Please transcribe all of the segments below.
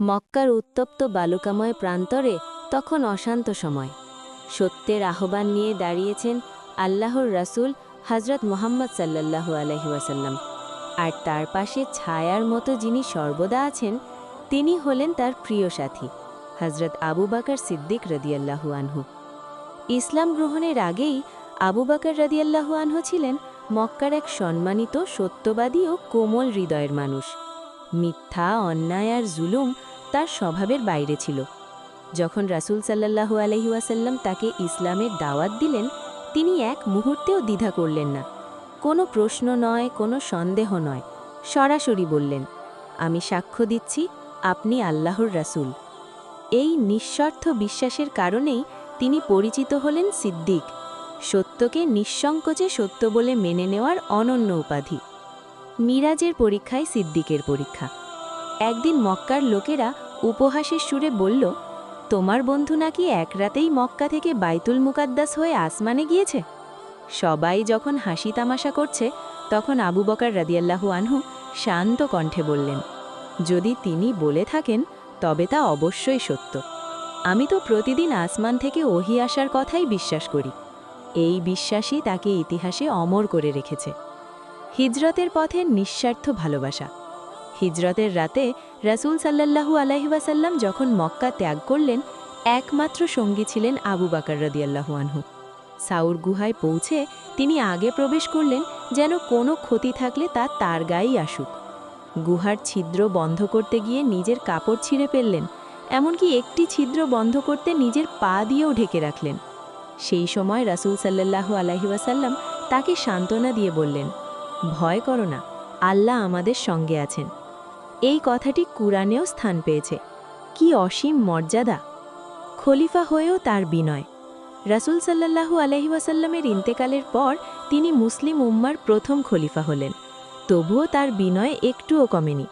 মক্কার উত্তপ্ত বালুকাময় প্রান্তরে তখন অশান্ত সময়। সত্যের আহ্বান নিয়ে দাঁড়িয়েছেন আল্লাহর রাসূল হজরত মোহাম্মদ সাল্লাল্লাহু আলহি ওয়াসাল্লাম। আর তার পাশে ছায়ার মতো যিনি সর্বদা আছেন, তিনি হলেন তার প্রিয় সাথী হজরত আবু বাকর সিদ্দিক রদিয়াল্লাহু আনহু। ইসলাম গ্রহণের আগেই আবু বাকর রদিয়াল্লাহু আনহু ছিলেন মক্কার এক সম্মানিত সত্যবাদী ও কোমল হৃদয়ের মানুষ। মিথ্যা, অন্যায় আর জুলুম তার স্বভাবের বাইরে ছিল। যখন রাসূল সাল্লাল্লাহু আলহি ওয়াসাল্লাম তাকে ইসলামের দাওয়াত দিলেন, তিনি এক মুহূর্তেও দ্বিধা করলেন না। কোনো প্রশ্ন নয়, কোনো সন্দেহ নয়। সরাসরি বললেন, আমি সাক্ষ্য দিচ্ছি, আপনি আল্লাহর রাসূল। এই নিঃস্বার্থ বিশ্বাসের কারণেই তিনি পরিচিত হলেন সিদ্দিক, সত্যকে নিঃসংকোচে সত্য বলে মেনে নেওয়ার অনন্য উপাধি। মিরাজের পরীক্ষায় সিদ্দিকের পরীক্ষা। একদিন মক্কার লোকেরা উপহাসের সুরে বলল, তোমার বন্ধু নাকি এক রাতেই মক্কা থেকে বাইতুল মুকাদ্দাস হয়ে আসমানে গিয়েছে? সবাই যখন হাসি তামাশা করছে, তখন আবু বকার রাদিয়াল্লাহু আনহু শান্ত কণ্ঠে বললেন, যদি তিনি বলে থাকেন, তবে তা অবশ্যই সত্য। আমি তো প্রতিদিন আসমান থেকে ওহি আসার কথাই বিশ্বাস করি। এই বিশ্বাসই তাকে ইতিহাসে অমর করে রেখেছে। হিজরতের পথে নিঃস্বার্থ ভালোবাসা। হিজরতের রাতে রাসূল সাল্লাল্লাহু আলাইহিওয়াসাল্লাম যখন মক্কা ত্যাগ করলেন, একমাত্র সঙ্গী ছিলেন আবু বাকর রদিয়াল্লাহু আনহু। সাউর গুহায় পৌঁছে তিনি আগে প্রবেশ করলেন যেন কোনো ক্ষতি থাকলে তা তার গায়েই আসুক। গুহার ছিদ্র বন্ধ করতে গিয়ে নিজের কাপড় ছিঁড়ে ফেললেন, এমনকি একটি ছিদ্র বন্ধ করতে নিজের পা দিয়েও ঢেকে রাখলেন। সেই সময় রাসূল সাল্লাল্লাহু আলাইহিওয়াসাল্লাম তাকে সান্ত্বনা দিয়ে বললেন, ভয় করো না, আল্লাহ আমাদের সঙ্গে আছেন। এই কথাটি কুরআনেও স্থান পেয়েছে। কি অসীম মর্যাদা। খলিফা হয়েও তার বিনয়। রাসূল সাল্লাল্লাহু আলহিবাসাল্লামের ইন্তেকালের পর তিনি মুসলিম উম্মার প্রথম খলিফা হলেন। তবুও তার বিনয় একটুও কমেনি।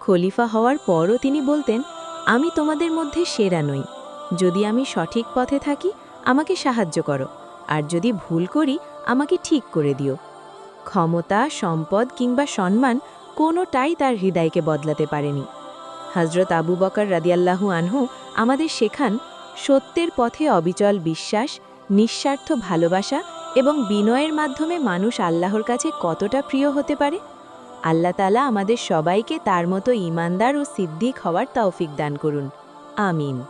খলিফা হওয়ার পরও তিনি বলতেন, আমি তোমাদের মধ্যে সেরা নই। যদি আমি সঠিক পথে থাকি, আমাকে সাহায্য করো। আর যদি ভুল করি, আমাকে ঠিক করে দিও। ক্ষমতা, সম্পদ কিংবা সম্মান কোনোটাই তার হৃদয়কে বদলাতে পারেনি। হজরত আবু বকর রাদিয়াল্লাহু আনহু আমাদের শেখান, সত্যের পথে অবিচল বিশ্বাস, নিঃস্বার্থ ভালোবাসা এবং বিনয়ের মাধ্যমে মানুষ আল্লাহর কাছে কতটা প্রিয় হতে পারে? আল্লাহ তালা আমাদের সবাইকে তার মতো ইমানদার ও সিদ্দিক হওয়ার তৌফিক দান করুন। আমিন।